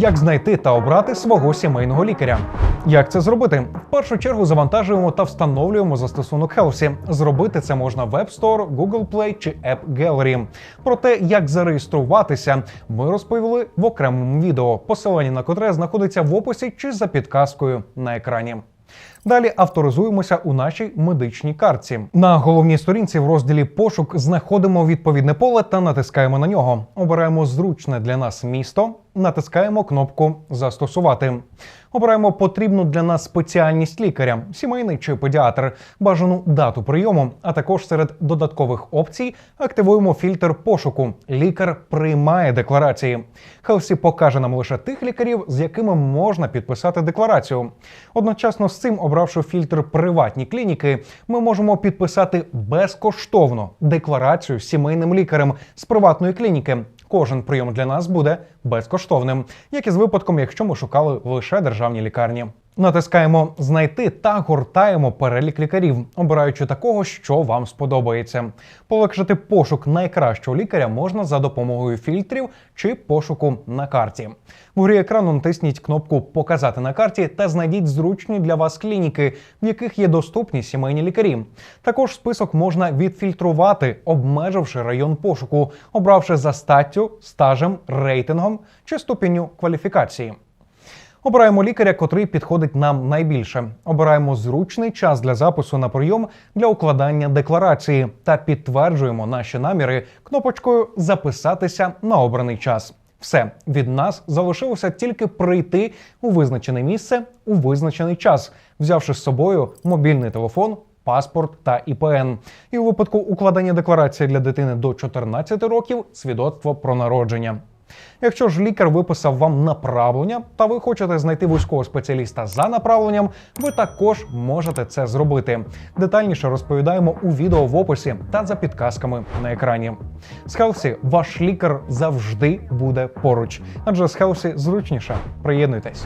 Як знайти та обрати свого сімейного лікаря? Як це зробити? В першу чергу завантажуємо та встановлюємо застосунок Healthy. Зробити це можна в App Store, Google Play чи App Gallery. Про те, як зареєструватися, ми розповіли в окремому відео, посилання на котре знаходиться в описі чи за підказкою на екрані. Далі авторизуємося у нашій медичній картці. На головній сторінці в розділі Пошук знаходимо відповідне поле та натискаємо на нього. Обираємо зручне для нас місто, натискаємо кнопку Застосувати. Обираємо потрібну для нас спеціальність лікаря, сімейний чи педіатр, бажану дату прийому, а також серед додаткових опцій активуємо фільтр пошуку. Лікар приймає декларації. Хелсі покаже нам лише тих лікарів, з якими можна підписати декларацію. Одночасно з цим, обравши фільтр приватні клініки, ми можемо підписати безкоштовно декларацію сімейним лікарем з приватної клініки. Кожен прийом для нас буде безкоштовним, як і з випадком, якщо ми шукали лише державні лікарні. Натискаємо знайти та гортаємо перелік лікарів, обираючи такого, що вам сподобається. Полегшити пошук найкращого лікаря можна за допомогою фільтрів чи пошуку на карті. Вгорі екрану натисніть кнопку Показати на карті та знайдіть зручні для вас клініки, в яких є доступні сімейні лікарі. Також список можна відфільтрувати, обмеживши район пошуку, обравши за статтю, стажем, рейтингом чи ступеню кваліфікації. Обираємо лікаря, котрий підходить нам найбільше. Обираємо зручний час для запису на прийом для укладання декларації та підтверджуємо наші наміри кнопочкою Записатися на обраний час. Все від нас залишилося тільки прийти у визначене місце у визначений час, взявши з собою мобільний телефон. Паспорт та ІПН, і у випадку укладення декларації для дитини до 14 років свідоцтво про народження. Якщо ж лікар виписав вам направлення, та ви хочете знайти вузького спеціаліста за направленням, ви також можете це зробити. Детальніше розповідаємо у відео в описі та за підказками на екрані. З Хелсі ваш лікар завжди буде поруч, адже з Хелсі зручніше. Приєднуйтесь.